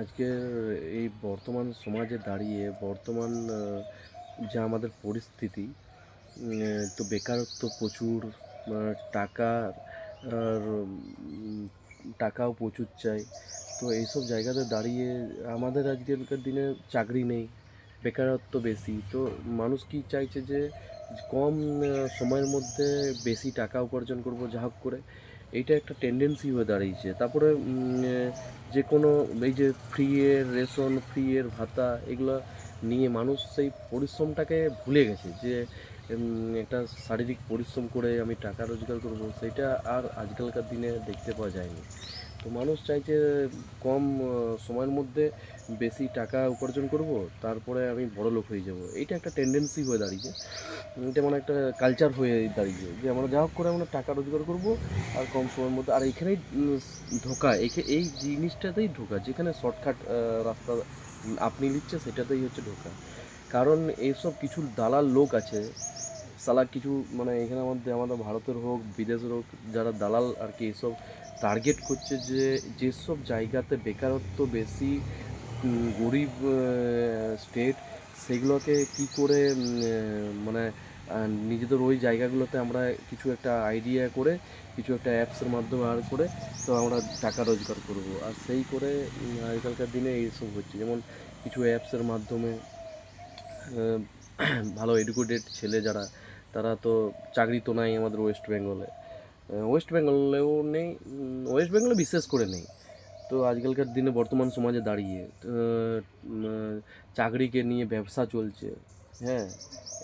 আজকের এই বর্তমান সমাজে দাঁড়িয়ে, বর্তমান যা আমাদের পরিস্থিতি তো বেকারত্ব প্রচুর টাকা, আর টাকাও প্রচুর চাই। তো এইসব জায়গাতে দাঁড়িয়ে আমাদের আজকালকার দিনে চাকরি নেই, বেকারত্ব বেশি। তো মানুষ কি চাইছে যে কম সময়ের মধ্যে বেশি টাকা উপার্জন করব, যা হোক করে। এইটা একটা টেন্ডেন্সি হয়ে দাঁড়িয়েছে। তারপরে যে কোনো এই যে ফ্রি এর রেশন ফ্রি এর ভাতা, এগুলো নিয়ে মানুষ সেই পরিশ্রমটাকে ভুলে গেছে যে একটা শারীরিক পরিশ্রম করে আমি টাকা রোজগার করব সেটা আর আজকালকার দিনে দেখতে পাওয়া যায়নি। তো মানুষ চাইছে কম সময়ের মধ্যে বেশি টাকা উপার্জন করব, তারপরে আমি বড় লোক হয়ে যাব। এইটা একটা টেন্ডেন্সি হয়ে দাঁড়িয়েছে। এটা মানে একটা কালচার হয়ে দাঁড়িয়েছে যে আমরা যা হোক করে আমরা টাকা রোজগার করব আর কম সময়ের মধ্যে। আর এখানেই ধোকা এই জিনিসটাতেই ঢোকা যেখানে শর্টকাট রাস্তা আপনি নিচ্ছে সেটাতেই হচ্ছে ঢোকা কারণ এইসব কিছু দালাল লোক আছে সালা কিছু মানে এখানে মধ্যে আমাদের ভারতের হোক, বিদেশের হোক, যারা দালাল আর কি এইসব টার্গেট করছে যে যেসব জায়গাতে বেকারত্ব বেশি গরিব স্টেট সেগুলোকে কি করে মানে নিজেদের ওই জায়গাগুলোতে আমরা কিছু একটা আইডিয়া করে কিছু একটা অ্যাপসের মাধ্যমে আর করে তো আমরা টাকা রোজগার করব। আর সেই করে উম, আগেকালকার দিনে এইসব হচ্ছে। যেমন কিছু অ্যাপসের মাধ্যমে ভালো এডুকেটেড ছেলে যারা তারা তো চাকরি তো নাই আমাদের ওয়েস্ট বেঙ্গলে ওয়েস্ট বেঙ্গলেও নেই ওয়েস্ট বেঙ্গলে বিশেষ করে নেই। তো আজকালকার দিনে বর্তমান সমাজে দাঁড়িয়ে চাকরিকে নিয়ে ব্যবসা চলছে হ্যাঁ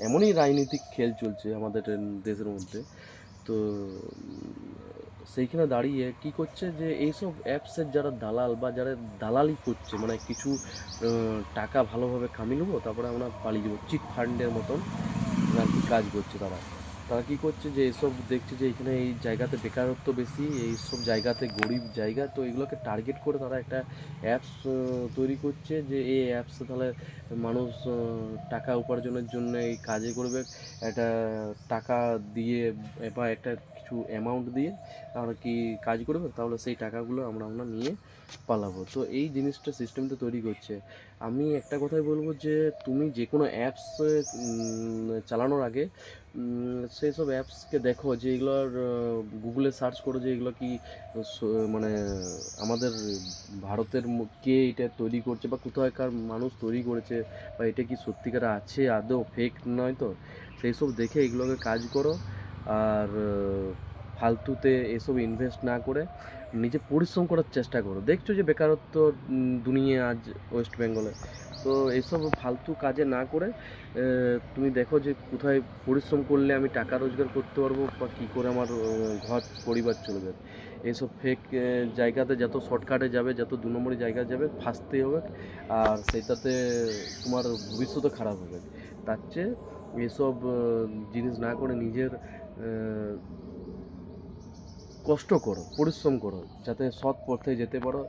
এমনই রাজনীতিক খেল চলছে আমাদের দেশের মধ্যে। তো সেইখানে দাঁড়িয়ে কি করছে যে, এইসব অ্যাপসের যারা দালাল বা যারা দালালি করছে মানে কিছু টাকা ভালোভাবে কামিয়ে নেব, তারপরে আমরা পালিয়ে যাব। চিট ফান্ডের মতন আর কি কাজ করছে তারা। তারা কি করছে যে এসব দেখছে যে এখানে এই জায়গাতে বেকারত্ব বেশি, এইসব জায়গাতে গরিব জায়গা, তো এগুলোকে টার্গেট করে তারা একটা অ্যাপস তৈরি করছে যে এই অ্যাপসে তাহলে মানুষ টাকা উপার্জনের জন্য এই কাজে করবে। একটা টাকা দিয়ে বা একটা কিছু অ্যামাউন্ট দিয়ে আর কি কাজ করবে? তাহলে সেই টাকাগুলো আমরা আমরা নিয়ে পালাবো। তো এই জিনিসটা সিস্টেমটা তৈরি করছে। আমি একটা কথাই বলব যে তুমি যে কোনো অ্যাপস চালানোর আগে সেই সব অ্যাপসকে দেখো যে এগুলোর গুগলে সার্চ করো যে এগুলো কি মানে আমাদের ভারতের কে এটা তৈরি করছে বা কোথায়কার মানুষ তৈরি করেছে বা এটা কি সত্যিকার আছে, আদৌ ফেক নয় তো? সেই সব দেখে এগুলোকে কাজ করো। আর ফালতুতে এসব ইনভেস্ট না করে নিজে পরিশ্রম করার চেষ্টা করো। দেখছ যে বেকারত্ব দুনিয়া আজ ওয়েস্ট বেঙ্গলে তো এইসব ফালতু কাজে না করে তুমি দেখো যে কোথায় পরিশ্রম করলে আমি টাকা রোজগার করতে পারব বা কী করে আমার ঘর, পরিবার চলবে এইসব ফেক জায়গাতে যত শর্টকাটে যাবে, যত দু নম্বরী জায়গায় যাবে, ফাঁসতেই হবে। আর সেটাতে তোমার ভবিষ্যৎও খারাপ হবে। তার চেয়ে এসব জিনিস না করে নিজের কষ্ট করো, পরিশ্রম করো, যাতে সৎ পথে যেতে পারো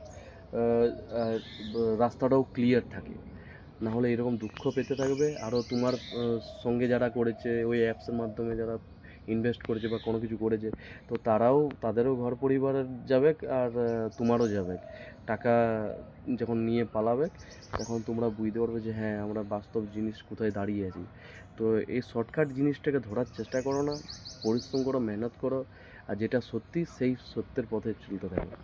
রাস্তাটাও ক্লিয়ার থাকে। না হলে এরকম দুঃখ পেতে থাকবে। আরও তোমার সঙ্গে যারা করেছে, ওই অ্যাপসের মাধ্যমে যারা ইনভেস্ট করেছে বা কোনো কিছু করেছে, তো তারাও, তাদেরও ঘর পরিবার যাবে আর তোমারও যাবে। টাকা যখন নিয়ে পালাবে, তখন তোমরা বুঝতে পারবে যে হ্যাঁ আমরা বাস্তব জিনিস কোথায় দাঁড়িয়ে আছি। তো এই শর্টকাট জিনিসটাকে ধরার চেষ্টা করো না। পরিশ্রম করো, মেহনত করো। আর যেটা সত্যি সেই সত্যের পথে চলতে থাকো